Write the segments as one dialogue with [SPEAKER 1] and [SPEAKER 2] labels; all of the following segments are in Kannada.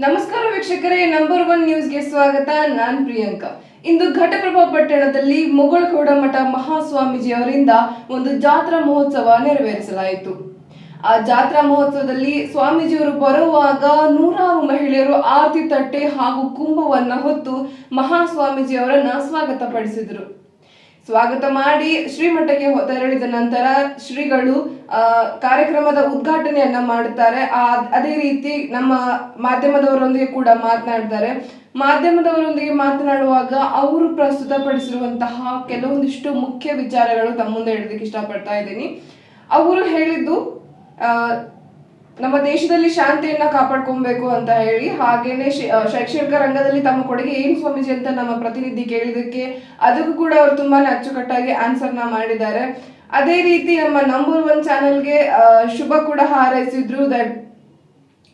[SPEAKER 1] ನಮಸ್ಕಾರ ವೀಕ್ಷಕರೇ ನಂಬರ್ ಒನ್ ನ್ಯೂಸ್ಗೆ ಸ್ವಾಗತ. ನಾನ್ ಪ್ರಿಯಾಂಕಾ. ಇಂದು ಘಟಪ್ರಭಾ ಪಟ್ಟಣದಲ್ಲಿ ಮೊಗಳಗೌಡ ಮಠ ಮಹಾಸ್ವಾಮೀಜಿ ಅವರಿಂದ ಒಂದು ಜಾತ್ರಾ ಮಹೋತ್ಸವ ನೆರವೇರಿಸಲಾಯಿತು. ಆ ಜಾತ್ರಾ ಮಹೋತ್ಸವದಲ್ಲಿ ಸ್ವಾಮೀಜಿಯವರು ಬರುವಾಗ ನೂರಾರು ಮಹಿಳೆಯರು ಆರತಿ ತಟ್ಟೆ ಹಾಗೂ ಕುಂಭವನ್ನ ಹೊತ್ತು ಮಹಾಸ್ವಾಮೀಜಿ ಅವರನ್ನ ಸ್ವಾಗತಪಡಿಸಿದರು. ಸ್ವಾಗತ ಮಾಡಿ ಶ್ರೀಮಠಕ್ಕೆ ತೆರಳಿದ ನಂತರ ಶ್ರೀಗಳು ಕಾರ್ಯಕ್ರಮದ ಉದ್ಘಾಟನೆಯನ್ನ ಮಾಡುತ್ತಾರೆ. ಅದೇ ರೀತಿ ನಮ್ಮ ಮಾಧ್ಯಮದವರೊಂದಿಗೆ ಕೂಡ ಮಾತನಾಡ್ತಾರೆ. ಮಾಧ್ಯಮದವರೊಂದಿಗೆ ಮಾತನಾಡುವಾಗ ಅವರು ಪ್ರಸ್ತುತಪಡಿಸಿರುವಂತಹ ಕೆಲವೊಂದಿಷ್ಟು ಮುಖ್ಯ ವಿಚಾರಗಳು ತಮ್ಮ ಮುಂದೆ ಹೇಳೋದಕ್ಕೆ ಇಷ್ಟಪಡ್ತಾ ಇದ್ದೀನಿ. ಅವರು ಹೇಳಿದ್ದು ನಮ್ಮ ದೇಶದಲ್ಲಿ ಶಾಂತಿಯನ್ನ ಕಾಪಾಡ್ಕೊಬೇಕು ಅಂತ ಹೇಳಿ ಹಾಗೇನೆ ಶೈಕ್ಷಣಿಕ ರಂಗದಲ್ಲಿ ತಮ್ಮ ಕೊಡುಗೆ ಏನ್ ಸ್ವಾಮೀಜಿ ಅಂತ ನಮ್ಮ ಪ್ರತಿನಿಧಿ ಕೇಳಿದಕ್ಕೆ ಅದಕ್ಕೂ ಕೂಡ ಅವರು ತುಂಬಾನೇ ಅಚ್ಚುಕಟ್ಟಾಗಿ ಆನ್ಸರ್ನ ಮಾಡಿದ್ದಾರೆ. ಅದೇ ರೀತಿ ನಮ್ಮ ನಂಬರ್ ಒನ್ ಚಾನೆಲ್ಗೆ ಶುಭ ಕೂಡ ಹಾರೈಸಿದ್ರು. ದಟ್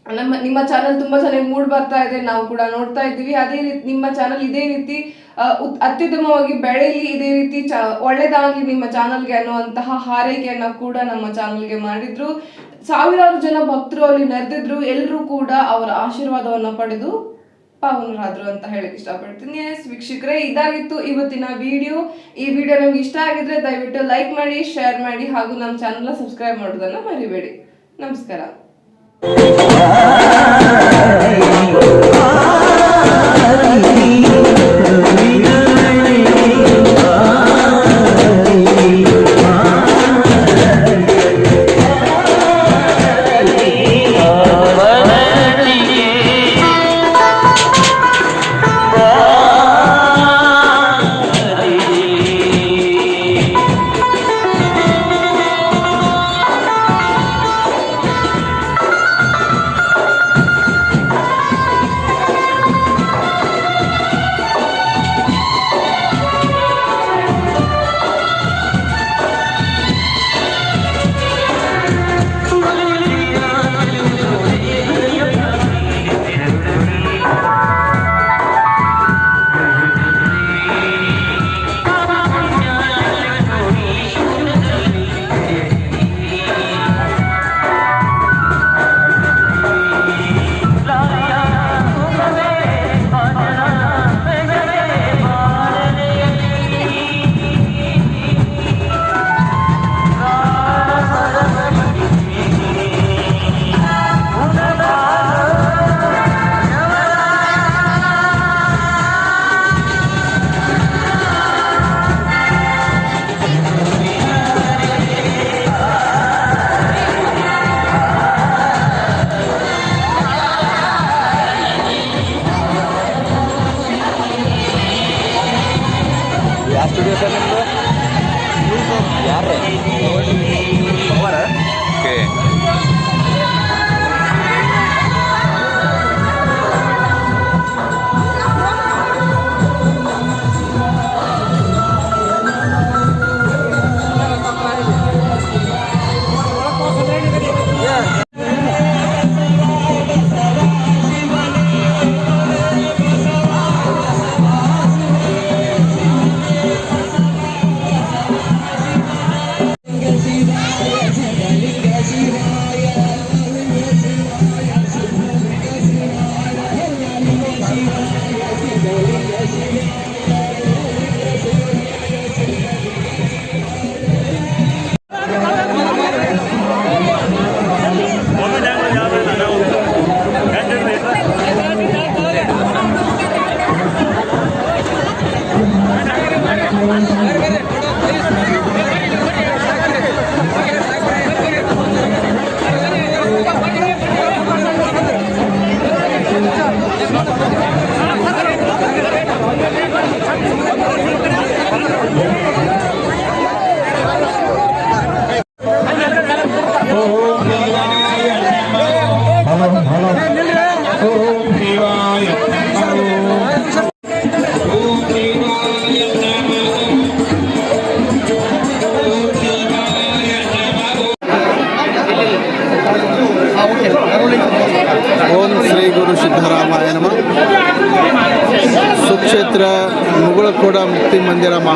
[SPEAKER 1] ನಮ್ಮ, ನಿಮ್ಮ ಚಾನಲ್ ತುಂಬಾ ಚೆನ್ನಾಗಿ ಮೂಡ್ ಬರ್ತಾ ಇದೆ, ನಾವು ಕೂಡ ನೋಡ್ತಾ ಇದ್ದೀವಿ. ಅದೇ ರೀತಿ ನಿಮ್ಮ ಚಾನಲ್ ಇದೇ ರೀತಿ ಅತ್ಯುತ್ತಮವಾಗಿ ಬೆಳೆಯಲಿ ಇದೇ ರೀತಿ ಚ, ಒಳ್ಳೇದಾಗಲಿ ನಿಮ್ಮ ಚಾನಲ್ಗೆ ಅನ್ನುವಂತಹ ಹಾರೈಕೆಯನ್ನ ಕೂಡ ನಮ್ಮ ಚಾನಲ್ಗೆ ಮಾಡಿದ್ರು. ಸಾವಿರಾರು ಜನ ಭಕ್ತರು ಅಲ್ಲಿ ನೆರೆದಿದ್ರು ಎಲ್ಲರೂ ಕೂಡ ಅವರ ಆಶೀರ್ವಾದವನ್ನ ಪಡೆದು ಪಾವನರಾದ್ರು ಅಂತ ಹೇಳಕ್ ಇಷ್ಟಪಡ್ತೀನಿ. ಎಸ್ ವೀಕ್ಷಕರೇ, ಇದಾಗಿತ್ತು ಇವತ್ತಿನ ವಿಡಿಯೋ ಈ ವಿಡಿಯೋ ನಮ್ಗೆ ಇಷ್ಟ ಆಗಿದ್ರೆ ದಯವಿಟ್ಟು ಲೈಕ್ ಮಾಡಿ ಶೇರ್ ಮಾಡಿ ಹಾಗೂ ನಮ್ಮ ಚಾನಲ್ನ ಸಬ್ಸ್ಕ್ರೈಬ್ ಮಾಡೋದನ್ನ ಮರಿಬೇಡಿ. ನಮಸ್ಕಾರ.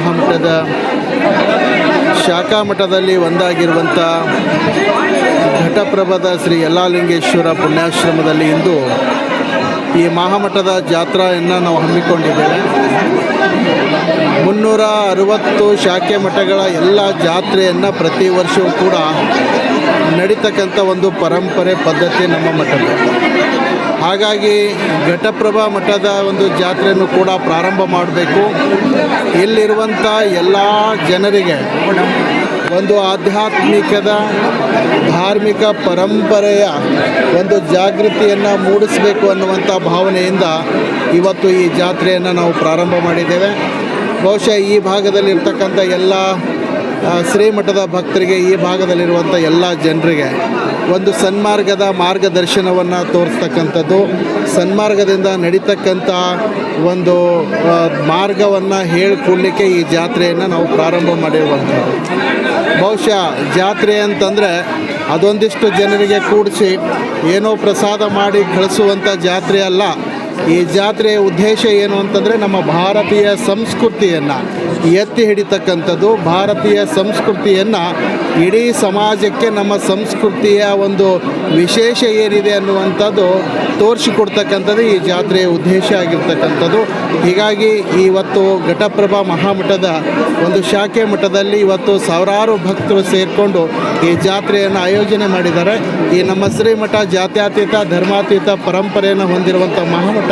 [SPEAKER 2] ಮಹಾಮಠದ ಶಾಖಾ ಮಠದಲ್ಲಿ ಒಂದಾಗಿರುವಂಥ ಘಟಪ್ರಭದ ಶ್ರೀ ಯಲ್ಲಾಲಿಂಗೇಶ್ವರ ಪುಣ್ಯಾಶ್ರಮದಲ್ಲಿ ಇಂದು ಈ ಮಹಾಮಠದ ಜಾತ್ರೆಯನ್ನು ನಾವು ಹಮ್ಮಿಕೊಂಡಿದ್ದೇವೆ. ಮುನ್ನೂರ ಅರವತ್ತು ಶಾಖೆ ಮಠಗಳ ಎಲ್ಲ ಜಾತ್ರೆಯನ್ನು ಪ್ರತಿ ವರ್ಷವೂ ಕೂಡ ನಡೀತಕ್ಕಂಥ ಒಂದು ಪರಂಪರೆ ಪದ್ಧತಿ ನಮ್ಮ ಮಠದ ಹಾಗಾಗಿ ಘಟಪ್ರಭಾ ಮಠದ ಒಂದು ಜಾತ್ರೆಯನ್ನು ಕೂಡ ಪ್ರಾರಂಭ ಮಾಡಬೇಕು. ಇಲ್ಲಿರುವಂಥ ಎಲ್ಲ ಜನರಿಗೆ ಒಂದು ಆಧ್ಯಾತ್ಮಿಕದ ಧಾರ್ಮಿಕ ಪರಂಪರೆಯ ಒಂದು ಜಾಗೃತಿಯನ್ನು ಮೂಡಿಸಬೇಕು ಅನ್ನುವಂಥ ಭಾವನೆಯಿಂದ ಇವತ್ತು ಈ ಜಾತ್ರೆಯನ್ನು ನಾವು ಪ್ರಾರಂಭ ಮಾಡಿದ್ದೇವೆ. ಬಹುಶಃ ಈ ಭಾಗದಲ್ಲಿರ್ತಕ್ಕಂಥ ಎಲ್ಲ ಶ್ರೀಮಠದ ಭಕ್ತರಿಗೆ ಈ ಭಾಗದಲ್ಲಿರುವಂಥ ಎಲ್ಲ ಜನರಿಗೆ ಒಂದು ಸನ್ಮಾರ್ಗದ ಮಾರ್ಗದರ್ಶನವನ್ನು ತೋರಿಸ್ತಕ್ಕಂಥದ್ದು. ಸನ್ಮಾರ್ಗದಿಂದ ನಡೀತಕ್ಕಂಥ ಒಂದು ಮಾರ್ಗವನ್ನು ಹೇಳಿಕೊಡ್ಲಿಕ್ಕೆ ಈ ಜಾತ್ರೆಯನ್ನು ನಾವು ಪ್ರಾರಂಭ ಮಾಡಿರುವಂಥದ್ದು. ಬಹುಶಃ ಜಾತ್ರೆ ಅಂತಂದರೆ ಅದೊಂದಿಷ್ಟು ಜನರಿಗೆ ಕೂಡಿಸಿ ಏನೋ ಪ್ರಸಾದ ಮಾಡಿ ಕಳಿಸುವಂಥ ಜಾತ್ರೆ ಅಲ್ಲ. ಈ ಜಾತ್ರೆಯ ಉದ್ದೇಶ ಏನು ಅಂತಂದರೆ ನಮ್ಮ ಭಾರತೀಯ ಸಂಸ್ಕೃತಿಯನ್ನು ಎತ್ತಿ ಹಿಡಿತಕ್ಕಂಥದ್ದು, ಭಾರತೀಯ ಸಂಸ್ಕೃತಿಯನ್ನು ಇಡೀ ಸಮಾಜಕ್ಕೆ ನಮ್ಮ ಸಂಸ್ಕೃತಿಯ ಒಂದು ವಿಶೇಷ ಏನಿದೆ ಅನ್ನುವಂಥದ್ದು ತೋರಿಸಿಕೊಡ್ತಕ್ಕಂಥದ್ದು ಈ ಜಾತ್ರೆಯ ಉದ್ದೇಶ ಆಗಿರ್ತಕ್ಕಂಥದ್ದು. ಹೀಗಾಗಿ ಇವತ್ತು ಘಟಪ್ರಭಾ ಮಹಾಮಠದ ಒಂದು ಶಾಖೆ ಮಠದಲ್ಲಿ ಇವತ್ತು ಸಾವಿರಾರು ಭಕ್ತರು ಸೇರಿಕೊಂಡು ಈ ಜಾತ್ರೆಯನ್ನು ಆಯೋಜನೆ ಮಾಡಿದ್ದಾರೆ. ಈ ನಮ್ಮ ಶ್ರೀಮಠ ಜಾತ್ಯಾತೀತ, ಧರ್ಮಾತೀತ ಪರಂಪರೆಯನ್ನು ಹೊಂದಿರುವಂಥ ಮಹಾಮಠ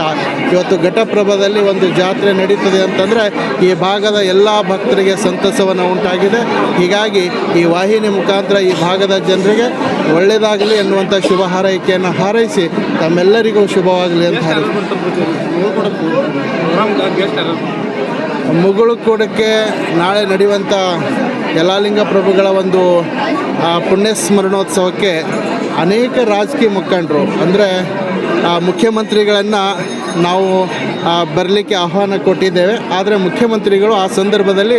[SPEAKER 2] ಇವತ್ತು ಘಟಪ್ರಭಾದಲ್ಲಿ ಒಂದು ಜಾತ್ರೆ ನಡೀತದೆ ಅಂತಂದರೆ ಈ ಭಾಗದ ಎಲ್ಲ ಭಕ್ತರಿಗೆ ಸಂತಸವನ್ನು ಉಂಟಾಗಿದೆ. ಹೀಗಾಗಿ ಈ ವಾಹಿನಿ ಮುಖಾಂತರ ಈ ಭಾಗದ ಜನರಿಗೆ ಒಳ್ಳೆಯದಾಗಲಿ ಎನ್ನುವಂಥ ಶುಭ ಹಾರೈಕೆಯನ್ನು ಹಾರೈಸಿ ತಮ್ಮೆಲ್ಲರಿಗೂ ಶುಭವಾಗಲಿ ಅಂತ ಮುಗುಳು ಕೂಡಕ್ಕೆ ನಾಳೆ ನಡೆಯುವಂಥ ಯಲಾಲಿಂಗ ಪ್ರಭುಗಳ ಒಂದು ಪುಣ್ಯ ಸ್ಮರಣೋತ್ಸವಕ್ಕೆ ಅನೇಕ ರಾಜಕೀಯ ಮುಖಂಡರು ಅಂದರೆ ಮುಖ್ಯಮಂತ್ರಿಗಳನ್ನು ನಾವು ಬರಲಿಕ್ಕೆ ಆಹ್ವಾನ ಕೊಟ್ಟಿದ್ದೇವೆ. ಆದರೆ ಮುಖ್ಯಮಂತ್ರಿಗಳು ಆ ಸಂದರ್ಭದಲ್ಲಿ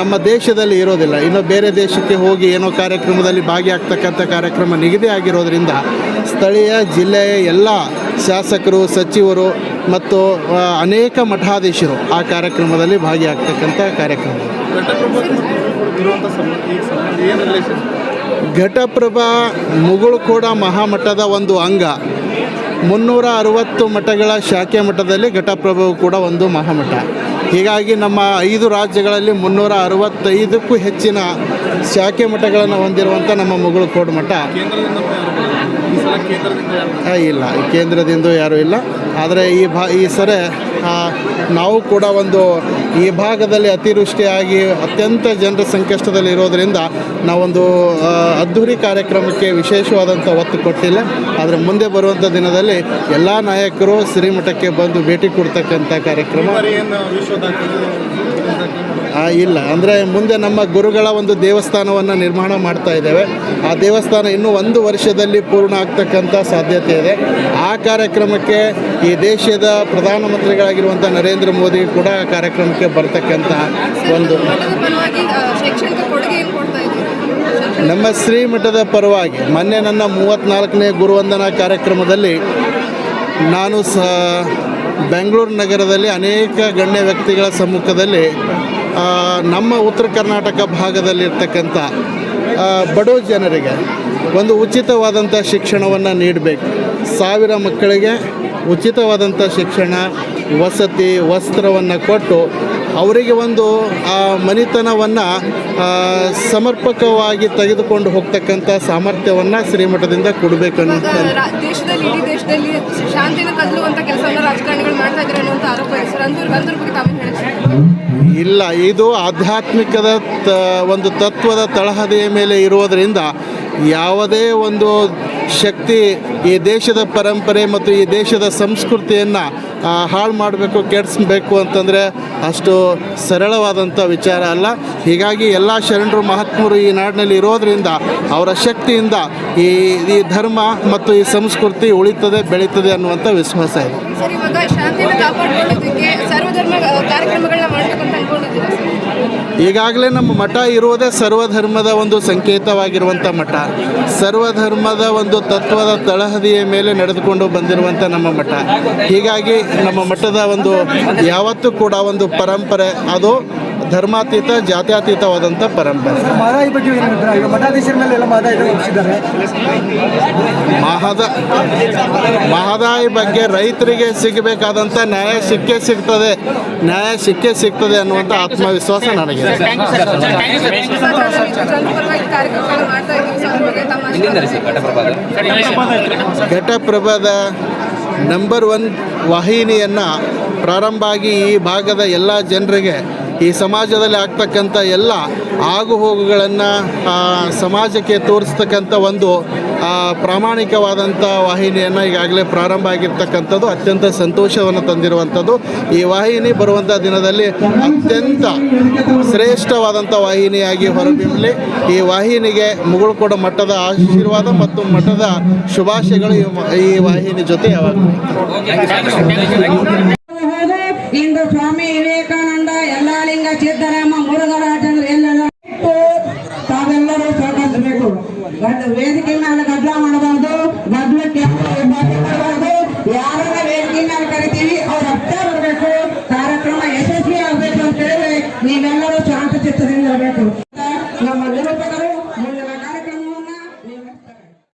[SPEAKER 2] ನಮ್ಮ ದೇಶದಲ್ಲಿ ಇರೋದಿಲ್ಲ. ಇನ್ನು ಬೇರೆ ದೇಶಕ್ಕೆ ಹೋಗಿ ಏನೋ ಕಾರ್ಯಕ್ರಮದಲ್ಲಿ ಭಾಗಿಯಾಗ್ತಕ್ಕಂಥ ಕಾರ್ಯಕ್ರಮ ನಿಗದಿ ಆಗಿರೋದ್ರಿಂದ ಸ್ಥಳೀಯ, ಜಿಲ್ಲೆಯ ಎಲ್ಲ ಶಾಸಕರು, ಸಚಿವರು ಮತ್ತು ಅನೇಕ ಮಠಾಧೀಶರು ಆ ಕಾರ್ಯಕ್ರಮದಲ್ಲಿ ಭಾಗಿಯಾಗ್ತಕ್ಕಂಥ ಕಾರ್ಯಕ್ರಮ. ಘಟಪ್ರಭಾ ಮುಗುಳುಕೋಡ ಮಹಾಮಠದ ಒಂದು ಅಂಗ. ಮುನ್ನೂರ ಅರವತ್ತು ಮಠಗಳ ಶಾಖೆ ಮಠದಲ್ಲಿ ಘಟಪ್ರಭು ಕೂಡ ಒಂದು ಮಹಾಮಠ. ಹೀಗಾಗಿ ನಮ್ಮ ಐದು ರಾಜ್ಯಗಳಲ್ಲಿ ಮುನ್ನೂರ ಅರವತ್ತೈದಕ್ಕೂ ಹೆಚ್ಚಿನ ಶಾಖೆ ಮಠಗಳನ್ನು ಹೊಂದಿರುವಂಥ ನಮ್ಮ ಮುಗುಳುಕೋಡು ಮಠ. ಆ, ಇಲ್ಲ ಕೇಂದ್ರದಿಂದ ಯಾರೂ ಇಲ್ಲ. ಆದರೆ ಈ ಭಾ ಈ ಸರಿ ನಾವು ಕೂಡ ಒಂದು ಈ ಭಾಗದಲ್ಲಿ ಅತಿವೃಷ್ಟಿಯಾಗಿ ಅತ್ಯಂತ ಜನರ ಸಂಕಷ್ಟದಲ್ಲಿ ಇರೋದರಿಂದ ನಾವೊಂದು ಅದ್ಧೂರಿ ಕಾರ್ಯಕ್ರಮಕ್ಕೆ ವಿಶೇಷವಾದಂಥ ಒತ್ತು ಕೊಟ್ಟಿಲ್ಲ. ಆದರೆ ಮುಂದೆ ಬರುವಂಥ ದಿನದಲ್ಲಿ ಎಲ್ಲ ನಾಯಕರು ಶ್ರೀಮಠಕ್ಕೆ ಬಂದು ಭೇಟಿ ಕೊಡ್ತಕ್ಕಂಥ ಕಾರ್ಯಕ್ರಮ. ಇಲ್ಲ. ಅಂದರೆ ಮುಂದೆ ನಮ್ಮ ಗುರುಗಳ ಒಂದು ದೇವಸ್ಥಾನವನ್ನು ನಿರ್ಮಾಣ ಮಾಡ್ತಾ ಇದ್ದೇವೆ. ಆ ದೇವಸ್ಥಾನ ಇನ್ನೂ ಒಂದು ವರ್ಷದಲ್ಲಿ ಪೂರ್ಣ ಆಗ್ತಕ್ಕಂಥ ಸಾಧ್ಯತೆ ಇದೆ. ಆ ಕಾರ್ಯಕ್ರಮಕ್ಕೆ ಈ ದೇಶದ ಪ್ರಧಾನಮಂತ್ರಿಗಳಾಗಿರುವಂಥ ನರೇಂದ್ರ ಮೋದಿ ಕೂಡ ಆ ಕಾರ್ಯಕ್ರಮಕ್ಕೆ ಬರ್ತಕ್ಕಂಥ ಒಂದು ನಮ್ಮ ಶ್ರೀಮಠದ ಪರವಾಗಿ ಮೊನ್ನೆ ನನ್ನ ಮೂವತ್ತ್ನಾಲ್ಕನೇ ಗುರುವಂದನಾ ಕಾರ್ಯಕ್ರಮದಲ್ಲಿ ನಾನು ಸ ಬೆಂಗಳೂರು ನಗರದಲ್ಲಿ ಅನೇಕ ಗಣ್ಯ ವ್ಯಕ್ತಿಗಳ ಸಮ್ಮುಖದಲ್ಲಿ ನಮ್ಮ ಉತ್ತರ ಕರ್ನಾಟಕ ಭಾಗದಲ್ಲಿರ್ತಕ್ಕಂಥ ಬಡ ಜನರಿಗೆ ಒಂದು ಉಚಿತವಾದಂಥ ಶಿಕ್ಷಣವನ್ನು ನೀಡಬೇಕು. ಸಾವಿರ ಮಕ್ಕಳಿಗೆ ಉಚಿತವಾದಂಥ ಶಿಕ್ಷಣ, ವಸತಿ, ವಸ್ತ್ರವನ್ನು ಕೊಟ್ಟು ಅವರಿಗೆ ಒಂದು ಆ ಮನಿತನವನ್ನು ಸಮರ್ಪಕವಾಗಿ ತೆಗೆದುಕೊಂಡು ಹೋಗ್ತಕ್ಕಂಥ ಸಾಮರ್ಥ್ಯವನ್ನು ಶ್ರೀಮಠದಿಂದ ಕೊಡಬೇಕು ಇಲ್ಲ ಇದು ಆಧ್ಯಾತ್ಮಿಕದ ತ ಒಂದು ತತ್ವದ ತಳಹದಿಯ ಮೇಲೆ ಇರುವುದರಿಂದ ಯಾವುದೇ ಒಂದು ಶಕ್ತಿ ಈ ದೇಶದ ಪರಂಪರೆ ಮತ್ತು ಈ ದೇಶದ ಸಂಸ್ಕೃತಿಯನ್ನು ಹಾಳು ಮಾಡಬೇಕು, ಕೆಡಿಸ್ಬೇಕು ಅಂತಂದರೆ ಅಷ್ಟು ಸರಳವಾದಂಥ ವಿಚಾರ ಅಲ್ಲ. ಹೀಗಾಗಿ ಎಲ್ಲ ಶರಣರು ಮಹಾತ್ಮರು ಈ ನಾಡಿನಲ್ಲಿ ಇರೋದರಿಂದ ಅವರ ಶಕ್ತಿಯಿಂದ ಈ ಈ ಧರ್ಮ ಮತ್ತು ಈ ಸಂಸ್ಕೃತಿ ಉಳಿತದೆ, ಬೆಳೀತದೆ ಅನ್ನುವಂಥ ವಿಶ್ವಾಸ ಇದೆ. ಈಗಾಗಲೇ ನಮ್ಮ ಮಠ ಇರುವುದೇ ಸರ್ವಧರ್ಮದ ಒಂದು ಸಂಕೇತವಾಗಿರುವಂಥ ಮಠ. ಸರ್ವಧರ್ಮದ ಒಂದು ತತ್ವದ ತಳಹದಿಯ ಮೇಲೆ ನಡೆದುಕೊಂಡು ಬಂದಿರುವಂಥ ನಮ್ಮ ಮಠ. ಹೀಗಾಗಿ ನಮ್ಮ ಮಠದ ಒಂದು ಯಾವತ್ತೂ ಕೂಡ ಒಂದು ಪರಂಪರೆ, ಅದು ಧರ್ಮಾತೀತ ಜಾತ್ಯಾತೀತವಾದಂಥ ಪರಂಪರೆ. ಮಹದ ಮಹದಾಯಿ ಬಗ್ಗೆ ರೈತರಿಗೆ ಸಿಗಬೇಕಾದಂಥ ನ್ಯಾಯ ಸಿಕ್ಕೇ ಸಿಗ್ತದೆ. ನ್ಯಾಯ ಸಿಕ್ಕೇ ಸಿಗ್ತದೆ ಅನ್ನುವಂಥ ಆತ್ಮವಿಶ್ವಾಸ ನನಗಿದೆ. ಘಟಪ್ರಭದ. ನಂಬರ್ ಒನ್ ವಾಹಿನಿಯನ್ನು ಪ್ರಾರಂಭ ಆಗಿ ಈ ಭಾಗದ ಎಲ್ಲ ಜನರಿಗೆ ಈ ಸಮಾಜದಲ್ಲಿ ಆಗ್ತಕ್ಕಂಥ ಎಲ್ಲ ಆಗು ಹೋಗುಗಳನ್ನು ಸಮಾಜಕ್ಕೆ ತೋರಿಸ್ತಕ್ಕಂಥ ಒಂದು ಆ, ಪ್ರಾಮಾಣಿಕವಾದಂಥ ವಾಹಿನಿಯನ್ನು ಈಗಾಗಲೇ ಪ್ರಾರಂಭ ಆಗಿರ್ತಕ್ಕಂಥದ್ದು ಅತ್ಯಂತ ಸಂತೋಷವನ್ನು ತಂದಿರುವಂಥದ್ದು. ಈ ವಾಹಿನಿ ಬರುವಂಥ ದಿನದಲ್ಲಿ ಅತ್ಯಂತ ಶ್ರೇಷ್ಠವಾದಂಥ ವಾಹಿನಿಯಾಗಿ ಹೊರಬಿಡಲಿ ಈ ವಾಹಿನಿಗೆ ಮುಗಳಕೋಡ ಮಟ್ಟದ ಆಶೀರ್ವಾದ ಮತ್ತು ಮಠದ ಶುಭಾಶಯಗಳು ಈ ವಾಹಿನಿ ಜೊತೆ
[SPEAKER 3] ಯಾವಾಗ ಇಂದು ಸ್ವಾಮಿ ವಿವೇಕಾನಂದ ಯಲ್ಲಾಲಿಂಗ ಸಿದ್ದರಾಮ ಮುರುಘರಾಜಂದ್ರ ಎಲ್ಲೆಲ್ಲ ಇಟ್ಟು ತಾವೆಲ್ಲರೂ ಸಹಕರಿಸಬೇಕು ಗಡ್- ವೇದಿಕೆ ಮೇಲೆ ಗದ್ದಲ ಮಾಡಬಾರ್ದು